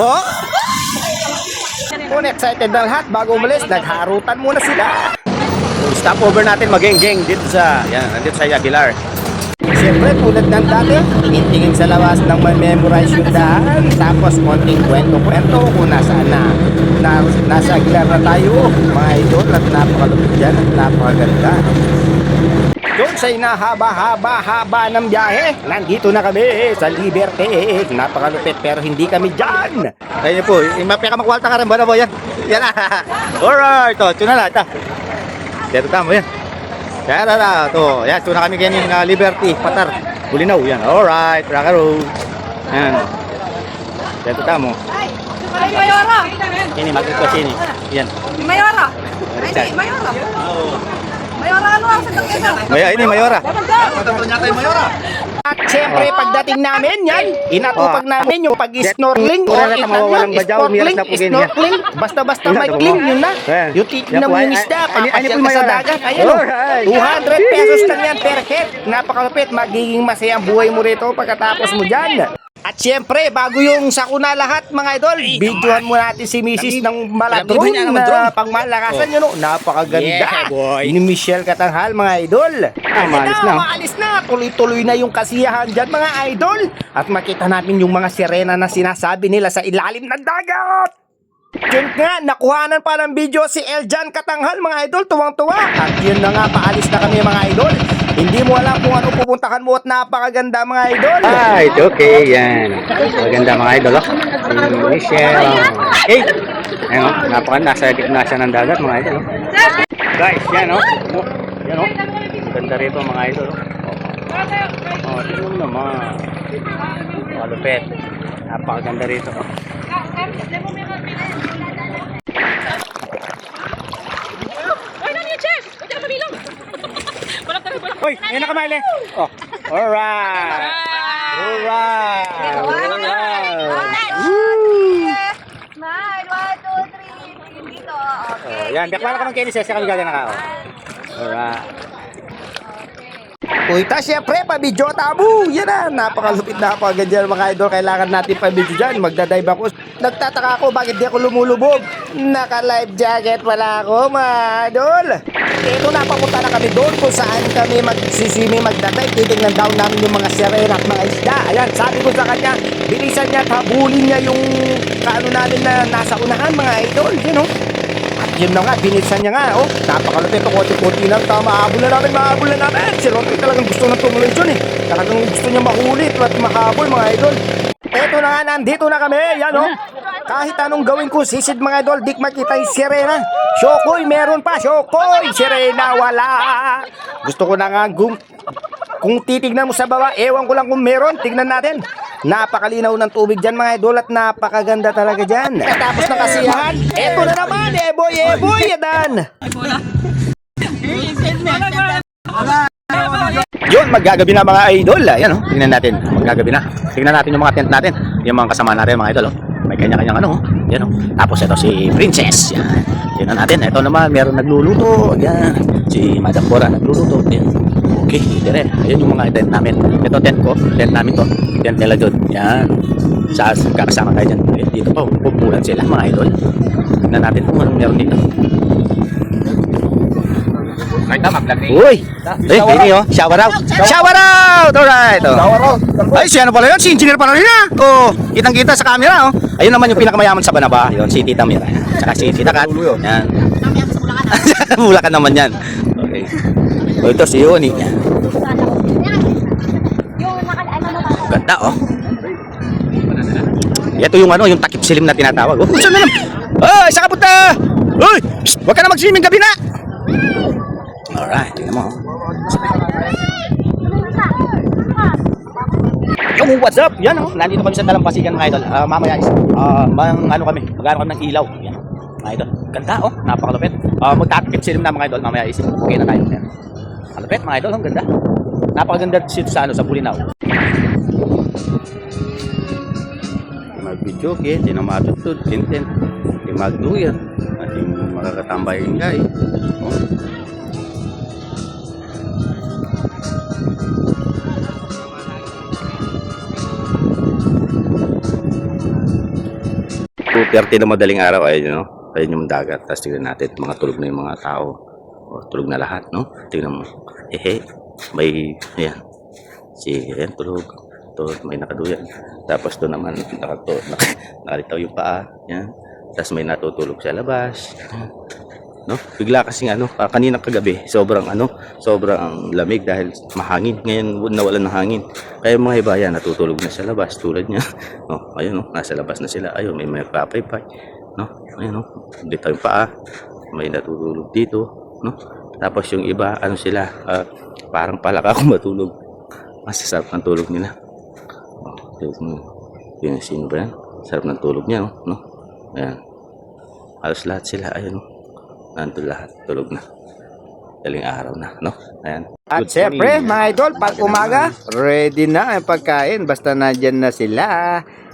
Oh! Kung excited na lahat, bago umalis, nagharutan muna sila. Yung stopover natin mageng-geng dito sa, yan, nandito sa Aguilar. Siyempre, tulad ng dati, tingin sa labas ng memorize yung daan. Tapos, konting kwento-kwento kung nasaan na, na nasa Aguilar na tayo. Mga idol, at napakalupit dyan at napakaganda. Doon sa inahaba-haba-haba ng biyahe, nandito na kami sa Liberty. Napakalupit pero hindi kami dyan. Ayun po, mapika makwalta ka rin ba na po yan? Yan na. Alright, to, ito na lang. Ito. Dito tamo yan. Yan na na. To, yan, ito na kami ganyan na Liberty, Patar, Bulinaw. Yan, alright, rock and roll. Yan. Dito tamo. Ay, Mayora! Sini, magkik ko sini. Yan. Mayora! Ay, Mayora! Mayora, ano ang sa tangkesa? Maya, ini Mayora. Mayora! At syempre, pagdating namin yan, inatupag namin yung pag-snorkeling o Wala na mawawalang badyaw, snorkeling, miras na po ganyan. snorkeling, basta-basta may mo. yun na. Ayan. Yung titignan Yan mo po, yung ay- isda, papasyal ka sa Mayora. dagat. Alright. 200 pesos lang yan per head. Napakalupit, magiging masaya ang buhay mo rito pagkatapos mo dyan. At syempre, bago yung sakuna lahat mga idol, videohan mo natin si Mrs. ng maladron na pangmalakasan yun. oh. Napakaganda. Yeah, boy. Ni Michelle Katanghal mga idol. Ah, maalis na. Maalis na. Tuloy-tuloy na yung kasiyahan dyan mga idol. At makita natin yung mga sirena na sinasabi nila sa ilalim ng dagat. Yun nga, nakuhanan pa ng video si Eljan Katanghal mga idol, tuwang-tuwa. At yun na nga, paalis na kami mga idol. Hindi mo alam kung ano pupuntahan mo at napakaganda mga idol. Right, okay, yan. Maganda mga idol, oh. Si Michelle. oh. Hey! Ayan, oh. Napaka nasa gitna siya ng dagat, mga idol, oh. Guys, yan, oh. Oh, Yan, oh. Ganda rito, mga idol, oh. Oh, oh tingnan naman. Malupit. Napakaganda rito, oh. Ay, nani yung chef! Huwag ka mabilang! Balap kami, balap! Hoy, ayan na kamali. Oh, alright. Alright. Alright. Smile! One, two, three! Dito, okay. Oh, yan, dakpala ka ng Kenny Sesa kami gagana ka. Oh. Alright. Uy, ta syempre, pabidyo tabu. Yan na, napakalupit na ako agad dyan mga idol. Kailangan natin pabidyo dyan. Magdadive ako. Nagtataka ako, bakit di ako lumulubog? Naka-life jacket pala ako, mga idol. Ito na, papunta na kami doon kung saan kami magsisimi, magdadive. Titignan daw namin yung mga sirena at mga isda. Ayan, sabi ko sa kanya, bilisan niya at habulin niya yung kaano namin na nasa unahan, mga idol. You know? Yun na nga, binitsan niya nga, oh. Napakalupit ang konti-konti lang. Tama, mahabol na namin, mahabol na namin. Si Rocky talagang gusto ng tumuloy dyan, eh. Talagang gusto niya makulit at mahabol, mga idol. Eto na nga, nandito na kami. Yan, oh. Kahit anong gawin ko, sisid mga idol, dik makita yung sirena. Shokoy, meron pa, Shokoy. Sirena, wala. Gusto ko na nga, gum kung titignan mo sa baba, ewan ko lang kung meron. Tignan natin. Napakalinaw ng tubig dyan mga idol at napakaganda talaga dyan. Tapos ng kasiyahan, eto na naman, eboy, eboy, yadan. Yun, maggagabi na mga idol. Ayan, oh. Tingnan natin. Maggagabi na. Tingnan natin yung mga tent natin. Yung mga kasama natin, mga idol. Oh. May kanya-kanyang ano. oh. Yan, oh. Tapos ito si Princess. Yan. Tingnan natin. Ito naman, meron nagluluto. Yan. Si Madam Cora nagluluto. Yan. Okay, dire. Ayan yung mga tent namin. Ito tent ko. Tent namin to. Tent nila doon. Yan. Sa kakasama tayo dyan. Ayan, dito po. Pupulan sila, mga idol. Tingnan natin kung anong meron dito. Right mag-vlog Uy! Eh, ini oh. Shower out! Shower out! Alright! Oh. Shower out! Ay, si ano pala yun? Si engineer pala rin ah! Oh, kitang-kita sa camera oh. Ayun naman yung pinakamayaman sa Banaba. Yun, si Tita Mira. Tsaka si Tita Kat. Yan. Bulacan naman yan. Okay. Oh, ito si Yoni. Yan. Ganda oh. Ito yung ano, yung takip silim na tinatawag. Oh, saan na naman? Ay, saka punta! Uy! Huwag ka na mag-swimming gabi na! Alright, tingnan mo. oh. Yo, what's up? Yan oh. Nandito kami sa Dalampasigan mga idol. Ah, mamaya is ah mang ano kami, magano kami ng ilaw. Yan. Mga idol. Ganda oh, napakalupit. Ah, magtatakip silim na mga idol mamaya is okay na tayo. Yan. Kalupit mga idol, ang ganda. Napakaganda dito sa ano sa Bulinaw. Mag-video kaya, di na matutod, tintin. Di magduyan. At yung makakatambay yung guy. Oh. 2.30 na madaling araw, ayun, no? Ayun yung dagat. Tapos tingnan natin, mga tulog na yung mga tao. O, tulog na lahat, no? Tingnan mo. Hehe. May, ayan. Si, ayan, tulog. Tulog, may nakaduyan. Tapos doon naman, nakato, nak, nakalitaw yung paa. Yan. Tapos may natutulog sa labas. No? Bigla kasing ano, kanina kagabi, sobrang ano, sobrang lamig dahil mahangin. Ngayon nawalan ng hangin. Kaya mga iba yan, natutulog na sa labas tulad niya. No, ayun no, nasa labas na sila. Ayun, may may papaypay. No, ayun no, dito yung paa. May natutulog dito, no? Tapos yung iba, ano sila, ah, parang palaka kung matulog. Masasarap ng tulog nila. Oh, tignan mo. Yun, sino ba yan? Sarap ng tulog niya, no? no? Ayan. Halos lahat sila, ayun, no? Nandun lahat, tulog na. Daling araw na, no? Ayan. At Good syempre, morning. mga idol, pag umaga, ready na ang pagkain. Basta nandyan na sila.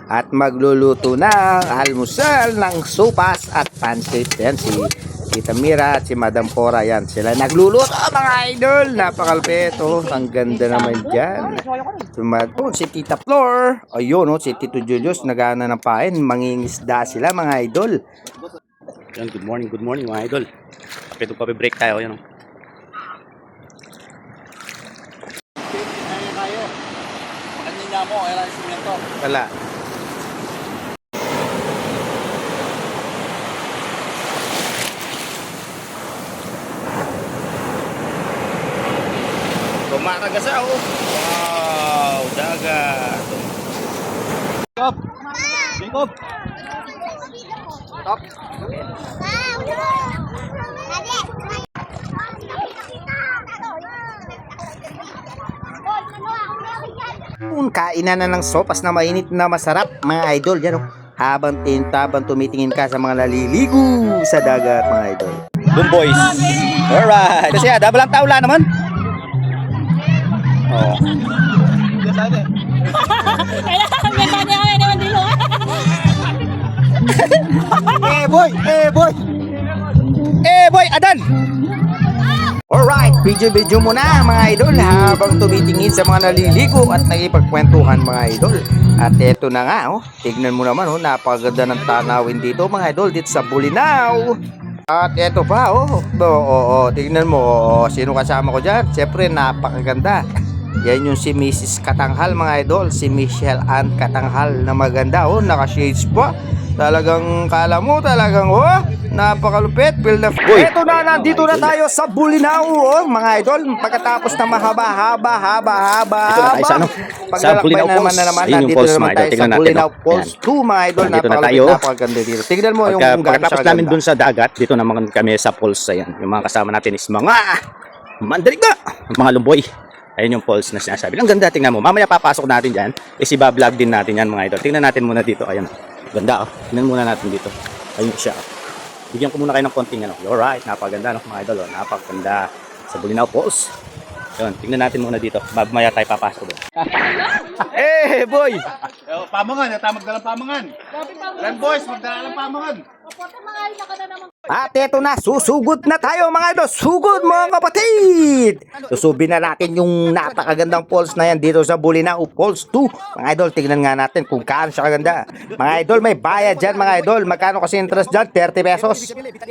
At magluluto ng almusal ng sopas at pancit. Yan, si Tita Mira at si Madam Cora. Yan, sila nagluluto, mga idol. Napakalpit. Oh, ang ganda naman dyan. Si, Mad- oh, si Tita Flor. Ayun, oh, si Tito Julius. Nagana ng pain. Mangingisda sila, mga idol. Yan, good morning, good morning mga idol. Kape break tayo, yan. oh. Wala. Kumakaga sa oh. Wow, dagat. Top. Top. Top. Kung kainan na ng sopas na mainit na masarap, mga idol, yan oh. Habang tintabang tumitingin ka sa mga naliligo sa dagat, mga idol. Boom boys. Alright. Kasi ada balang taula naman. Oh. Kailangan may kanya kaya naman dito. Eh boy, eh boy. Eh boy, adan. Alright, video-video mo na mga idol habang tumitingin sa mga naliligo at nagipagkwentuhan mga idol. At eto na nga, oh, tignan mo naman, oh, napakaganda ng tanawin dito mga idol dito sa Bulinaw. At eto pa, oh, oh, oh, oh tignan mo, oh, sino kasama ko dyan? Siyempre, napakaganda. Yan yung si Mrs. Katanghal mga idol, si Michelle Ann Katanghal na maganda, oh, naka-shades pa. Talagang kala mo talagang oh, napakalupit, feel the Uy! Eto na, nandito na tayo sa Bulinaw, oh, mga idol. Pagkatapos na mahaba, haba, haba, haba, Dito na tayo sa ano? Sa na naman na naman, Ayun yung nandito falls, na naman mga idol. tayo sa Tingnan natin, Bulinaw oh. Falls Ayan. 2, mga idol. Nandito na Napakalupit, tayo. napakaganda dito. Tignan mo yung Pagka, gaano pagkatapos siya namin ganda. dun sa dagat, dito naman kami sa falls ayan. Yung mga kasama natin is mga mandaliga, mga lumboy. Ayun yung falls na sinasabi. Ang ganda, tingnan mo. Mamaya papasok natin dyan. Is iba-vlog din natin yan mga idol. Tingnan natin muna dito. Ayan. Ganda oh. Tingnan muna natin dito. Ayun siya. oh. Bigyan ko muna kayo ng konting ano. Alright, napaganda no mga idol. Oh. Napaganda sa Bulinaw Falls. Yun, tingnan natin muna dito. Mamaya tayo papasok doon. Eh, boy! Eh, pamangan, ito magdalang pamangan. Land boys, magdala ng pamangan. At eto na, susugod na tayo mga idol. Sugod mga kapatid! Susubin na natin yung napakagandang falls na yan dito sa Bulinaw Falls 2. Mga idol, tignan nga natin kung kaano siya kaganda. Mga idol, may bayad dyan mga idol. Magkano kasi interest dyan? 30 pesos.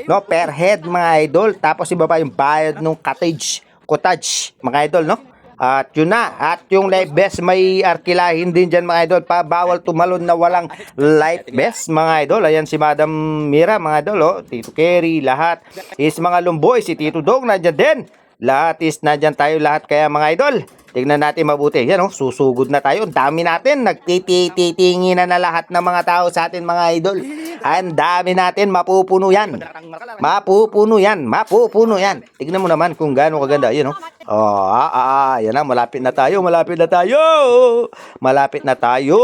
No, per head mga idol. Tapos ibaba yung bayad ng cottage. Cottage, mga idol, no? At yun na, at yung life vest may arkilahin din dyan mga idol pa bawal tumalon na walang life vest mga idol. Ayan si Madam Mira mga idol, oh. Tito Kerry, lahat. Is mga lumboy, si Tito Dog nandyan din. Lahat is nandyan tayo lahat kaya mga idol. Tignan natin mabuti. Yan oh, susugod na tayo. Dami natin. Nagtititingi na na lahat ng mga tao sa atin mga idol. Ang dami natin. Mapupuno yan. Mapupuno yan. Mapupuno yan. Tignan mo naman kung gaano kaganda. Yan oh. Oh, ah, ah, ah. Yan na. Malapit na tayo. Malapit na tayo. Malapit na tayo.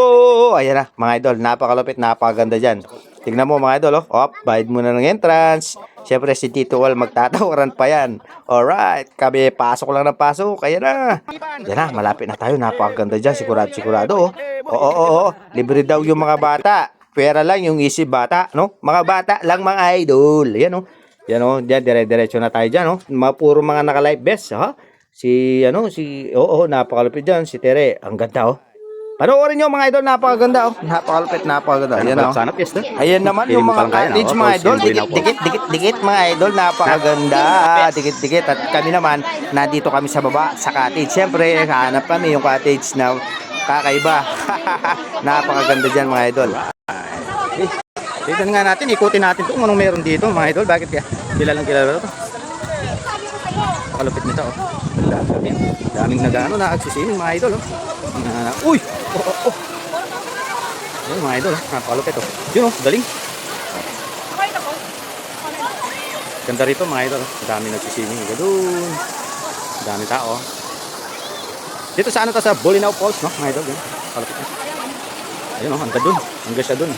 Ayan na. Mga idol. Napakalupit. Napakaganda dyan. Tignan mo mga idol. Oh. Op, bayad muna ng entrance. Siyempre si Tito Wal magtatawaran pa yan. Alright. Kami pasok lang ng pasok. Kaya na. Yan na. Malapit na tayo. Napakaganda dyan. Sigurado, sigurado. Oh. Oo, oo, oo. Libre daw yung mga bata. Pera lang yung isip bata, no? Mga bata lang mga idol. Yan, oh. Yan, oh. Diyan, dire-diretso na tayo dyan, oh. Mga puro mga naka-live vest, ha? Si, ano, si, oo, oh, napakalupit dyan. Si Tere. Ang ganda, oh. Panoorin nyo mga idol, napakaganda oh. Napakalupit, napakaganda. Ayan oh. Sana piyesta. Ayan naman yung mga no? cottage mga idol. Dikit, dikit, dikit, dikit mga idol. Napakaganda. Dikit, dikit. At kami naman, nandito kami sa baba sa cottage. Siyempre, hanap kami yung cottage na kakaiba. Napakaganda dyan mga idol. Eh, Tignan nga natin, ikutin natin ito kung anong meron dito mga idol. Bakit kaya? Kilalang kilala ito. Nakalupit nito oh. Dami. Daming nag-ano na agsisiling mga idol oh. Na- uy! Oh, oh, oh. Ayun mga idol, napakalupit oh. Yun oh, galing. Ganda rito mga idol. Dami nagsisiling. Gadun. Dami tao. Dito sa ano to sa Bolinao Falls, no? Mga idol, yun. Kalupit oh. Ayun oh, hanggang dun. Hanggang siya dun.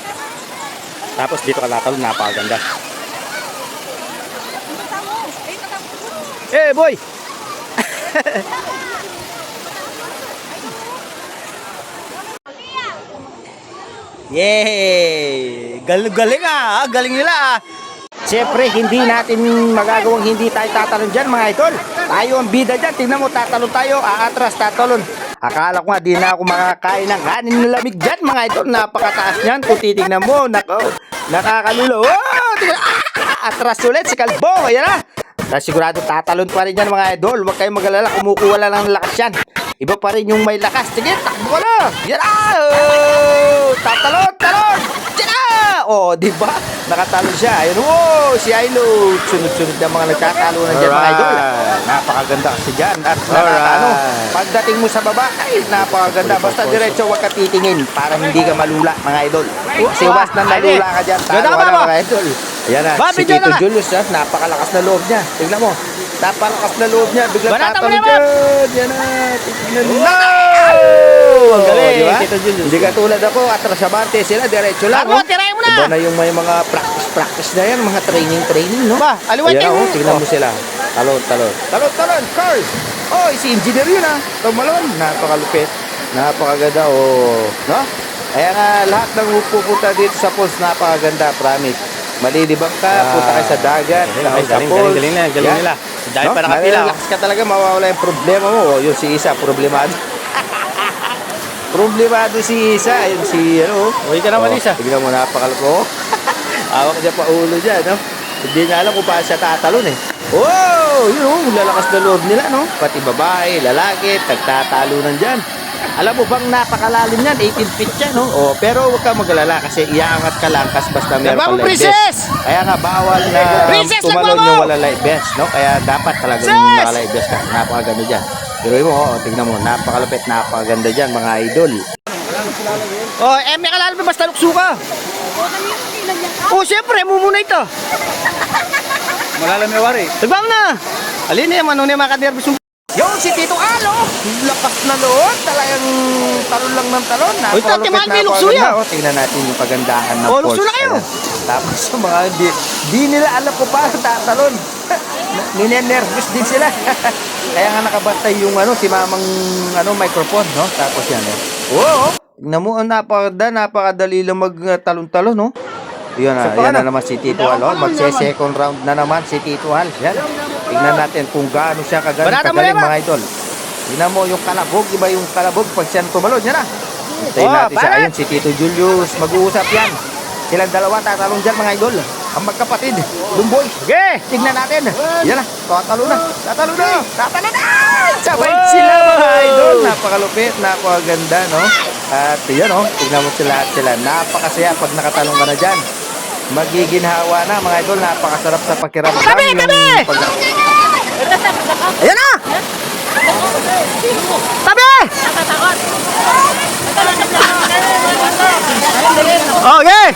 Tapos dito ka latal, napakaganda. Eh, boy! Yay! Galing, galing ah! Galing nila ah! Siyempre, hindi natin magagawang hindi tayo tatalon dyan mga idol. Tayo ang bida dyan. Tingnan mo, tatalon tayo. Aatras, tatalon. Akala ko nga, di na ako makakain ng kanin na lamig dyan mga idol. Napakataas niyan. Kung titignan mo, nako, nakakalulo. Oh, tingnan, ah, atras ulit si Kalbo. Ayan na. Tapos sigurado tatalon pa rin yan mga idol. Huwag kayong mag-alala. Kumukuha lang ng lakas yan. Iba pa rin yung may lakas. Sige, takbo ka na. Yan na. Oh, tatalon, talon. Yan na. Oh, di ba? Nakatalon siya. Ayun, oh, si Ailo. Sunod-sunod na mga nagkatalunan dyan mga idol. Napakaganda kasi dyan. At nakakaano, pagdating mo sa baba, ay, napakaganda. Basta diretso, huwag ka titingin para hindi ka malula mga idol. Kasi was na nalula ka dyan. Talo ka na mga idol. Ayan na, si Tito na. Julius, ha? napakalakas na loob niya. Tignan mo. Napakalakas na loob niya. Biglang Banata naman. dyan. Yan na. Tignan mo. Ang galing, Di ba? Tito Julius. Hindi ka tulad ako. Atrasabante sila. Diretso lang. Ako, oh. tirahin mo na. Iba na yung may mga practice-practice na yan. Mga training-training, no? Ba, aliwatin Ayan, oh, tignan mo sila. Talon, talon. Talon, talon. Carl. Oh, si engineer yun, ha? Tumalon. Napakalupit. Napakaganda, oh. No? Kaya nga, lahat ng pupunta dito sa falls, napakaganda, promise. Malilibang ka, punta ka sa dagat, Galing, sa galing, galing, falls. galing na, galing Yan. nila. Dahil No? pa nakapila. oh. Malalakas ka talaga, mawawala yung problema mo. O, yung si Isa, problemado. problemado si Isa. Yung si, ano. Uy ka naman, oh, Isa. Tignan mo, napakalko. Hawak niya pa ulo dyan, no? Hindi niya alam kung paano siya tatalon, eh. Wow! Yun, oh, lalakas na loob nila, no? Pati babae, lalaki, tagtatalunan dyan. Alam mo bang napakalalim yan? 18 feet yan, no? Oh, pero huwag ka magalala kasi iaangat ka lang kas basta meron kang life princess! vest. Kaya nga, bawal na Princess, tumalon yung wala life vest, no? Kaya dapat talagang Princess! naka-life vest ka. Napakaganda dyan. Pero mo, oh, tingnan mo, napakalupit, napakaganda dyan, mga idol. Oh, eh, may kalalim pa basta lukso ka. Oh, siyempre, mumuna ito. Malalam yung wari. Tagbang na. Alin na yung ano na yung mga kaderbis yung... Yung si Tito Alo, lakas na loob, talagang talon lang ng talon. Uy, Tati, mahal, may lukso yan. Oh, tingnan natin yung pagandahan ng Oh, lukso na kayo. Ayan. Tapos yung mga di, di nila alam ko paano tatalon. Ninenervous din sila. Kaya nga nakabantay yung ano, si mamang ano, microphone, no? Tapos yan, eh. Oo, oh. Tingnan mo, ang napakaganda, napakadali lang magtalon-talon, no? Yan na, yan na naman si Tito Hal. Oh. Magse-second round na naman si Tito Hal. Yan. Tingnan natin kung gaano siya kagaling, kagaling mga idol. Tingnan mo yung kalabog, iba yung kalabog pag siya tumalon. Yan na. Hintayin Oh, natin siya. Ayun, si Tito Julius. Mag-uusap yan. Silang dalawa tatalong dyan mga idol. Ang magkapatid. Lumboy. Okay. Tignan natin. Yan na. Tatalo na. Tatalo na. Tatalo na. Sabay sila mga idol. Napakalupit. Napakaganda, no? At yan, no? Tignan mo sila at sila. Napakasaya pag nakatalong ka na dyan. Magiginhawa na mga idol. Napakasarap sa pakiramdam. Tabi, yung pag- Ayan na. Tabi! Okay.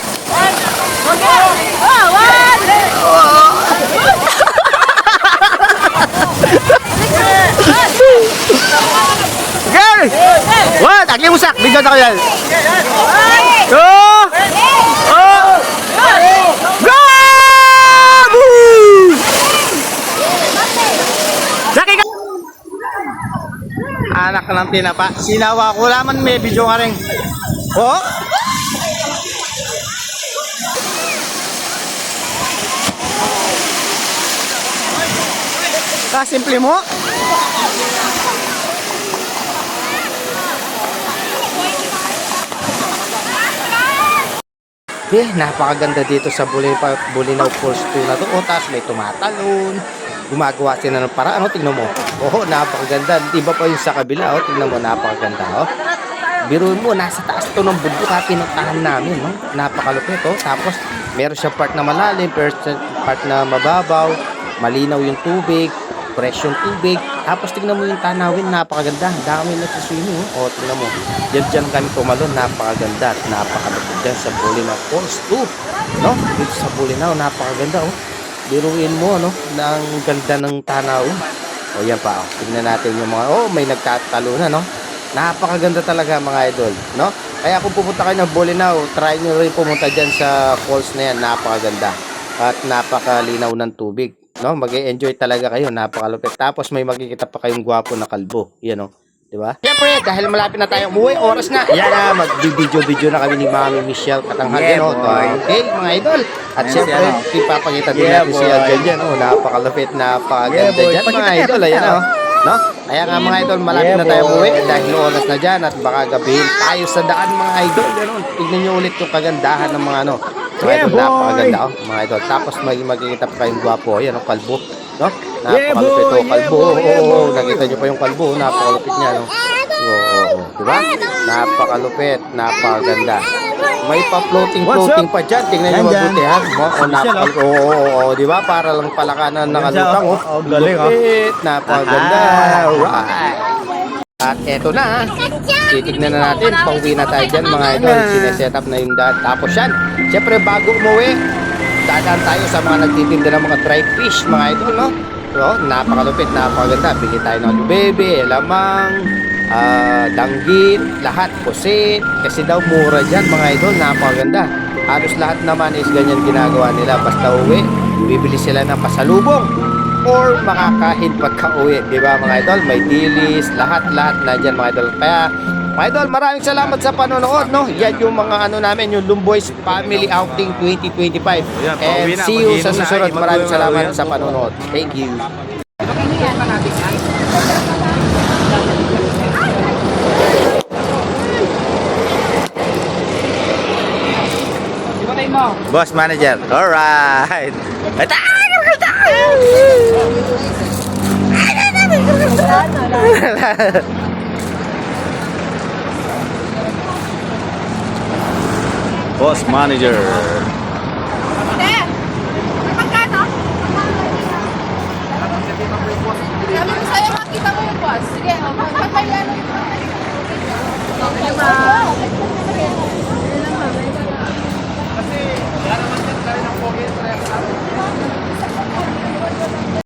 Okay. One, agli musak. Video na kayo. Two. Oh. anak ng tinapa. Sinawa ko laman may video nga rin. Oh! Ah, Kasimple mo? Eh, napakaganda dito sa Bulinaw Falls 2 na to. O, taas may tumatalon. Gumagawa sila ng paraan. Ano, tingnan mo. Oo, napakaganda. Iba pa yung sa kabila. O, tingnan mo, napakaganda. O. Biruin mo, nasa taas to ng bundok ha, pinuntahan namin, no? Napakalupit, oh. Tapos, meron siya part na malalim, part na mababaw, malinaw yung tubig, fresh yung tubig. Tapos, tingnan mo yung tanawin, napakaganda. Dami na sa swimming, oh. O, tingnan mo. Diyan, diyan kami tumalon, napakaganda at napakalupit dyan sa Bulinaw Falls 2, no? Dito sa Bulinaw, napakaganda, oh. Biruin mo, no? Ang ganda ng tanawin. O, yan pa, oh. Tingnan natin yung mga, oh, may nagtatalo na, no? Napakaganda talaga mga idol, no? Kaya kung pupunta kayo ng Bolinao, try nyo rin pumunta dyan sa falls na yan, napakaganda. At napakalinaw ng tubig, no? mag enjoy talaga kayo, napakalupit. Tapos may makikita pa kayong gwapo na kalbo, yan o. Di ba? Siyempre, dahil malapit na tayo umuwi, oras na. Yan na, mag-video-video na kami ni Mami Michelle Katanghal. Yeah, yan, o. boy. Okay, mga idol. At Ayan siyempre, siya, no? ipapakita din Yeah, natin si. Adjan dyan. Oh, napakalupit, napakaganda Yeah, dyan, mga idol. Ayan, oh. oh. No? Kaya nga mga idol, malapit Yeah, na tayo umuwi dahil oras na dyan at baka gabihin tayo sa daan mga idol. Ganun. Tignan nyo ulit yung kagandahan ng mga ano. Mga Yeah, idol, napakaganda oh, mga idol. Tapos may makikita pa kayong gwapo. Ayan, oh, kalbo. No? Yeah, Napakalupit boy. oh, kalbo. Yeah. Yeah, boy. nakita nyo pa yung kalbo. oh, Napakalupit niya, no? Oo, oo, oo. Diba? Napakalupit, napakaganda. May pa-floating-floating pa dyan. Tingnan nyo mabuti, ha? Oo, oh, napakalupit. Oo, oo, oo, di ba? Para lang palakanan ng Yan siya, alutang, oh. oh. Oh, galing, oh. Lupit, napakaganda. Aha. Alright. At eto na, ha. titignan na natin. Pauwi na tayo dyan, mga idol. Sineset up na yung daan. Tapos yan, syempre bago umuwi, dadaan tayo sa mga nagtitinda ng mga dried fish, mga idol, no? So, napakalupit, napakaganda. Bili tayo ng bebe, lamang, ah, danggit, lahat, pusit. Kasi daw mura dyan, mga idol, napakaganda. Halos lahat naman is ganyan ginagawa nila. Basta uwi, bibili sila ng pasalubong or makakain pagka uwi. Di ba mga idol? May dilis, lahat-lahat na dyan mga idol. Kaya mga idol, maraming salamat sa panonood. No? Yan yung mga ano namin, yung Lumboys Family Outing 2025. Yan, And see you sa susunod. Maraming salamat sa panonood. Thank you. Boss manager. Alright. Boss manager. Sabi ko sa'yo, makita mo yung boss. Sige, oh, magpapayano yung Okay, ma.